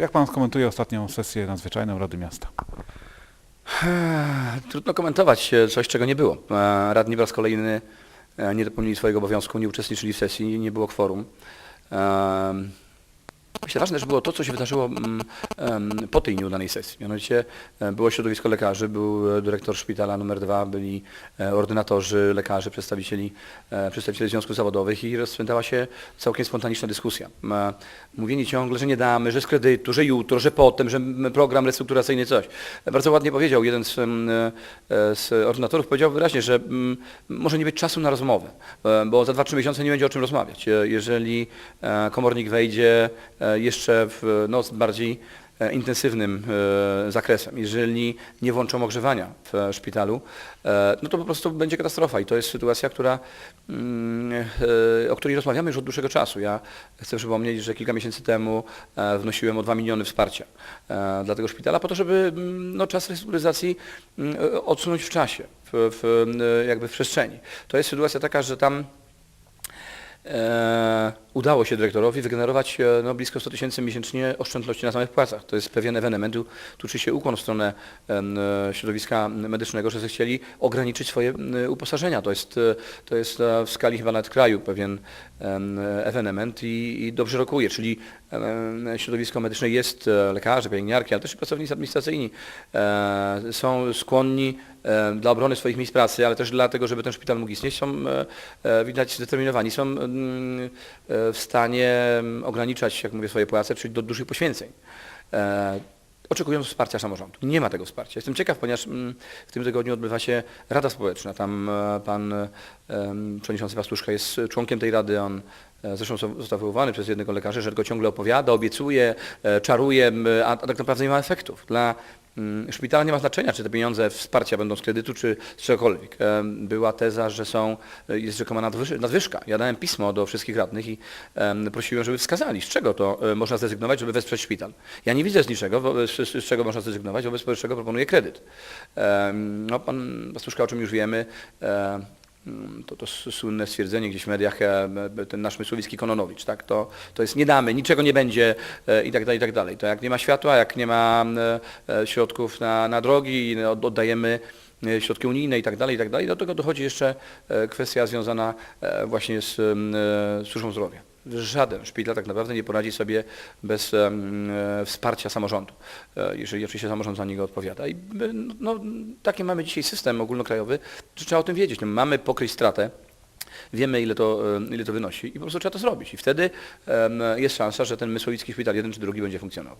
Jak pan skomentuje ostatnią sesję nadzwyczajną Rady Miasta? Trudno komentować e, coś, czego nie było. E, Radni po raz kolejny e, nie dopełnili swojego obowiązku, nie uczestniczyli w sesji, nie było kworum. E, Myślę, ważne też było to, co się wydarzyło mm, po tej nieudanej sesji. Mianowicie e, było środowisko lekarzy, był e, dyrektor szpitala numer dwa, byli e, ordynatorzy, lekarze, przedstawicieli, przedstawiciele związków zawodowych i rozpętała się całkiem spontaniczna dyskusja. Mówienie ciągle, że nie damy, że z kredytu, że jutro, że potem, że program restrukturyzacyjny, coś. Bardzo ładnie powiedział jeden z, z ordynatorów, powiedział wyraźnie, że może nie być czasu na rozmowę, bo za 2-3 miesiące nie będzie o czym rozmawiać. Jeżeli komornik wejdzie jeszcze w no, bardziej e, intensywnym e, zakresem, jeżeli nie włączą ogrzewania w szpitalu, e, no to po prostu będzie katastrofa i to jest sytuacja, która, mm, o której rozmawiamy już od dłuższego czasu. Ja chcę przypomnieć, że kilka miesięcy temu wnosiłem o 2 miliony wsparcia dla tego szpitala po to, żeby mm, no, czas restrukturyzacji mm, odsunąć w czasie, w, w, jakby w przestrzeni. To jest sytuacja taka, że tam e, udało się dyrektorowi wygenerować e, no, blisko 100 tysięcy miesięcznie oszczędności na samych płacach. To jest pewien ewenement. Tu, czy się ukłon w stronę e, środowiska medycznego, że chcieli ograniczyć swoje uposażenia. To jest, to jest w skali chyba nawet kraju pewien em, ewenement i, i dobrze rokuje, czyli środowisko medyczne jest, lekarze, pielęgniarki, ale też pracownicy administracyjni są skłonni dla obrony swoich miejsc pracy, ale też dlatego, żeby ten szpital mógł istnieć, są e, e, widać zdeterminowani, są mm, e, w stanie ograniczać, jak mówię, swoje płace, czyli do dużych poświęceń. Oczekują wsparcia samorządu. Nie ma tego wsparcia. Jestem ciekaw, ponieważ mm, w tym tygodniu odbywa się Rada Społeczna. Tam pan przewodniczący Pastuszka jest członkiem tej rady. On zresztą zo- został wywołany przez jednego lekarza, że go ciągle opowiada, obiecuje, czaruje, a, tak naprawdę nie ma efektów. Dla szpitala nie ma znaczenia, czy te pieniądze wsparcia będą z kredytu, czy z czegokolwiek. Była teza, że są, e, jest rzekoma nadwyż- nadwyżka. Ja dałem pismo do wszystkich radnych i em, prosiłem, żeby wskazali, z czego to e, można zrezygnować, żeby wesprzeć szpital. Ja nie widzę z niczego, z, z, czego można zrezygnować, wobec powyższego proponuję kredyt. No, pan Pastuszka, o czym już wiemy, e, mm, to, to s- słynne stwierdzenie gdzieś w mediach, e, e, ten nasz Mysłowicki Kononowicz, tak? to, to jest nie damy, niczego nie będzie e, i tak dalej, i tak dalej. To jak nie ma światła, jak nie ma środków na, na drogi, od- oddajemy środki unijne i tak dalej, i tak dalej. Do tego dochodzi jeszcze kwestia związana właśnie z służbą zdrowia. Żaden szpital tak naprawdę nie poradzi sobie bez e, wsparcia samorządu, e, jeżeli oczywiście samorząd za niego odpowiada. I e, no, taki mamy dzisiaj system ogólnokrajowy, trzeba o tym wiedzieć. No, mamy pokryć stratę, wiemy ile to, ile to wynosi i po prostu trzeba to zrobić. I wtedy em, jest szansa, że ten Mysłowicki szpital jeden czy drugi będzie funkcjonował.